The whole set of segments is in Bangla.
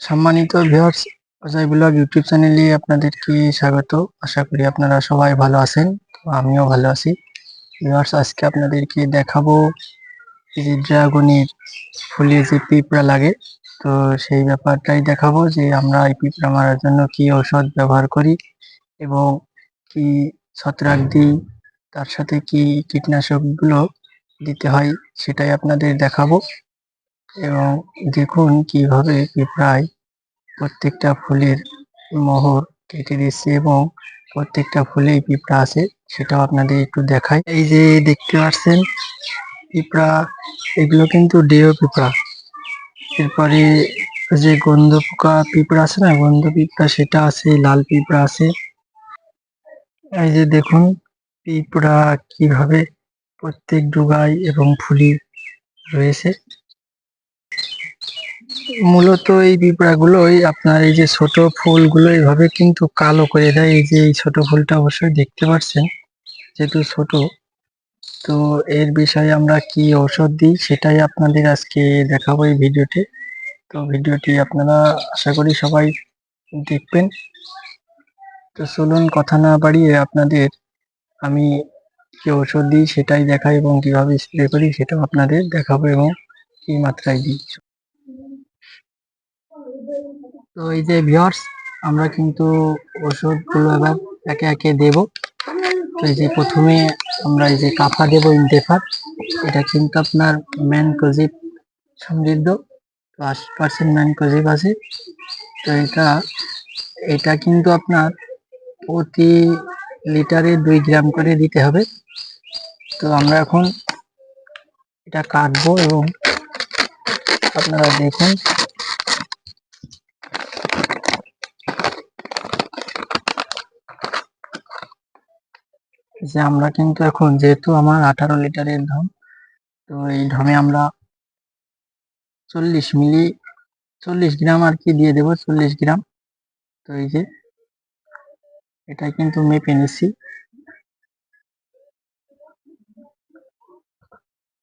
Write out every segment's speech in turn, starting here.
সম্মানিত ভিউয়ার্স অজয় ব্লগ ইউটিউব চ্যানেলে আপনাদেরকে স্বাগত। আশা করি আপনারা সবাই ভালো আছেন, তো আমিও ভালো আছি। ভিউয়ার্স আজকে আপনাদেরকে দেখাবো যে ড্রাগনের ফুলে যে পিঁপড়া লাগে, তো সেই ব্যাপারটাই দেখাবো যে আমরা এই পিঁপড়া মারার জন্য কি ঔষধ ব্যবহার করি এবং কি ছত্রাক দিই, তার সাথে কি কীটনাশকগুলো দিতে হয়, সেটাই আপনাদের দেখাবো। এবং দেখুন কীভাবে পিঁপড়ায় প্রত্যেকটা ফুলের মোহর কেটে দিচ্ছে এবং প্রত্যেকটা ফুলেই পিঁপড়া আছে, সেটাও আপনাদের একটু দেখাই। এই যে দেখতে পাচ্ছেন, পিঁপড়া, এগুলো কিন্তু ডেও পিঁপড়া। এরপরে যে গন্ধ পোকা পিঁপড়া আছে না, গন্ধ পিঁপড়া, সেটা আছে, লাল পিঁপড়া আছে। এই যে দেখুন, পিঁপড়া কীভাবে প্রত্যেক ডুগায় এবং ফুলি রয়েছে। মূলত এই পিঁপড়াগুলোই আপনার এই যে ছোট ফুলগুলো এইভাবে কিন্তু কালো করে দেয়। এই যে এই ছোট ফুলটা অবশ্যই দেখতে পাচ্ছেন যেহেতু ছোট। তো এর বিষয়ে আমরা কি ঔষধ দিই সেটাই আপনাদের আজকে দেখাবো এই ভিডিওতে। তো ভিডিওটি আপনারা আশা করি সবাই দেখবেন। তো চলুন কথা না বাড়িয়ে আপনাদের আমি কি ঔষধ দিই সেটাই দেখাই এবং কীভাবে স্প্রে করি সেটাও আপনাদের দেখাবো এবং কি মাত্রায় দিই। তো এই যে ভিউয়ার্স আমরা কিন্তু ওষুধগুলো এবার একে একে দেব। তো এই যে প্রথমে আমরা এই যে কাফা দেব ইনটেফার এটা কিন্তু আপনার ম্যান ম্যানকোজিব সমৃদ্ধ তো আশি পার্সেন্ট ম্যানকোজিব আছে। তো এটা এটা কিন্তু আপনার প্রতি লিটারে দুই গ্রাম করে দিতে হবে। তো আমরা এখন এটা কাটবো এবং আপনারা দেখুন যে আমরা কিন্তু এখন যেহেতু আমার আঠারো লিটারের ঢম তো এই ঢমে আমরা চল্লিশ মিলি, চল্লিশ গ্রাম আর কি দিয়ে দেবো, চল্লিশ গ্রাম। তো এই যে এটা কিন্তু মেপে নিচ্ছি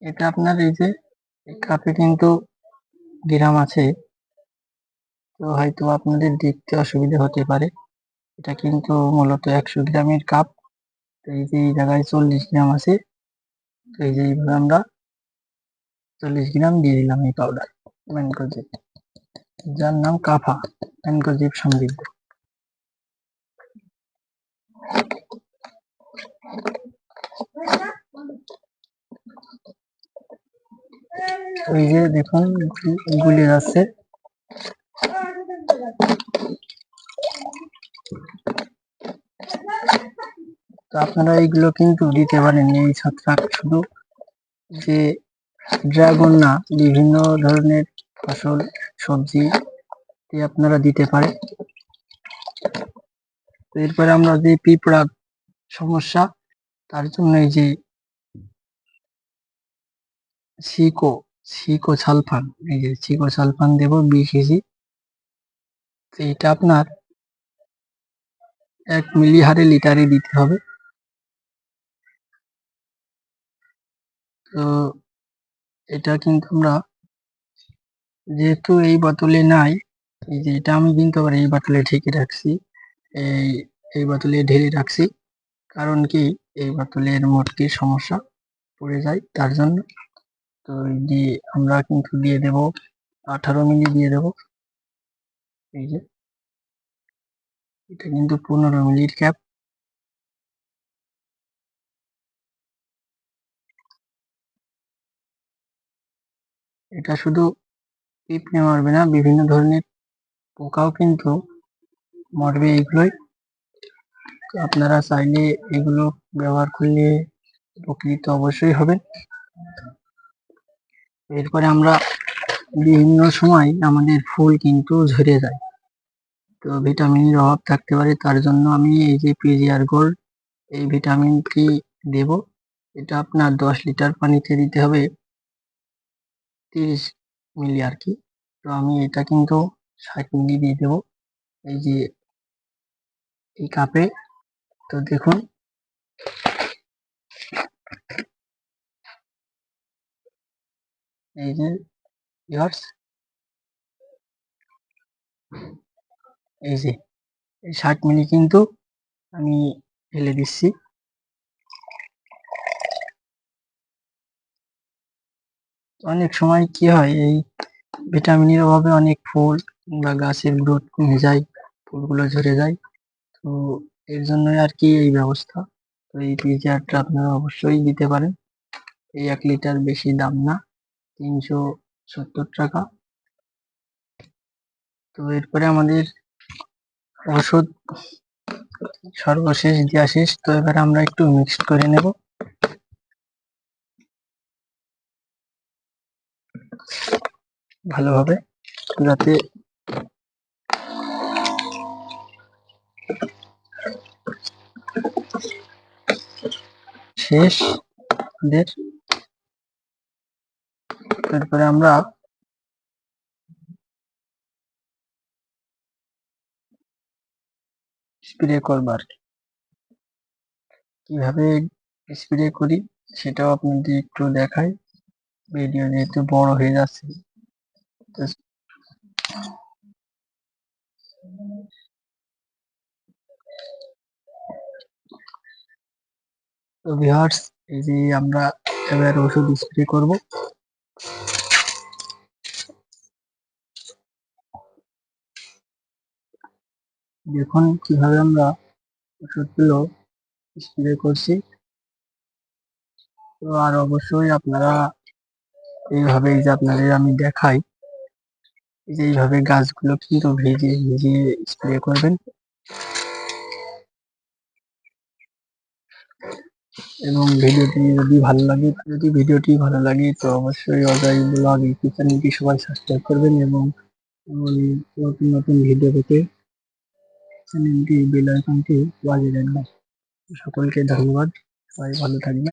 এটা আপনার এই যে কাপে কিন্তু গ্রাম আছে, তো হয়তো আপনাদের দেখতে অসুবিধা হতে পারে। এটা কিন্তু মূলত একশো গ্রামের কাপ। তো এই যে এই জায়গায় চল্লিশ গ্রাম আছে, তো এই যে এইভাবে আমরা চল্লিশ গ্রাম দিয়ে দিলাম এই পাউডার ম্যানকোজিব যার নাম কাফা ম্যানকোজিব সমৃদ্ধ। ওই যে দেখুন গুলি যাচ্ছে তো আপনারা এইগুলো কিন্তু দিতে পারেন। এই ছত্রাক শুধু যে ড্রাগন না, বিভিন্ন ধরনের ফসল, সবজি আপনারা দিতে পারেন। তো এরপরে আমরা যে পিঁপড়ার সমস্যা, তার জন্য এই যে সিকো সিকো সালফান এই যে সিকো সালফান দেব, বিশ কেজি। তো এটা আপনার এক মিলি হারে লিটারে দিতে হবে। তো এটা কিন্তু আমরা যেহেতু এই বোতলে নাই, এই যে এটা আমি কিন্তু আবার এই বোতলে ঢেকে রাখছি। এই এই বোতলে ঢেলে রাখছি কারণ কি এই বোতলের মোটকির সমস্যা পড়ে যায় তার জন্য। তো এই যে আমরা কিন্তু দিয়ে দেব, আঠারো মিলি দিয়ে দেব। এই যে এটা কিন্তু পনেরো মিলির ক্যাপ। এটা শুধু পিঁপড়ে মারবে না, বিভিন্ন ধরনের পোকাও কিন্তু মরবে এইগুলোই। তো আপনারা চাইলে এগুলো ব্যবহার করলে উপকৃত অবশ্যই হবেন। এরপরে আমরা বিভিন্ন সময় আমাদের ফুল কিন্তু ঝরে যায়। তো ভিটামিনের অভাব থাকতে পারে, তার জন্য আমি এই যে পিজিআর গোল্ড, এই ভিটামিনটি দেব। এটা আপনার দশ লিটার পানিতে দিতে হবে। তিরিশ মিলি আর কি। তো আমি এটা কিন্তু ষাট মিলি দিয়ে দেবো। এই যে এই কাপে তো দেখুন। এই যে ইয়ার্স এই যে, এই ষাট মিলি কিন্তু আমি ঢেলে দিচ্ছি। অনেক সময় কি হয়, এই ভিটামিনের অভাবে অনেক ফুল বা গাছের গ্রোথ কমে যায়, ফুলগুলো ঝরে যায়। তো এর জন্যই আর কি এই ব্যবস্থা। তো এই পিজিআরটা আপনারা অবশ্যই দিতে পারেন। এই এক লিটার বেশি দাম না, তিনশো সত্তর টাকা। তো এরপরে আমাদের ওষুধ সর্বশেষ দেওয়া শেষ। তো এবার আমরা একটু মিক্সড করে নেব। ভালোভাবে যাতে শেষ আমাদের তারপরে আমরা স্প্রে করব আর কি। কীভাবে স্প্রে করি সেটাও আপনাদের একটু দেখাই। ভিডিও যেহেতু বড় হয়ে যাচ্ছে এই যে আমরা এবার ওষুধ স্প্রে করব। দেখুন কীভাবে আমরা ওষুধগুলো স্প্রে করছি। তো আর অবশ্যই আপনারা এইভাবে এই যে আপনাদের আমি দেখাই, এই যে এইভাবে গাছগুলো কিন্তু ভিজিয়ে ভিজিয়ে স্প্রে করবেন। এবং ভিডিওটি যদি ভালো লাগে, যদি ভিডিওটি ভালো লাগে, তো অবশ্যই অজয় ব্লগ ইউটিউব চ্যানেলটি সবাই সাবস্ক্রাইব করবেন এবং নতুন নতুন ভিডিও পেতে চ্যানেলটি, বেল আইকনটি বাজিয়ে রাখবেন সকলকে ধন্যবাদ। সবাই ভালো থাকবেন।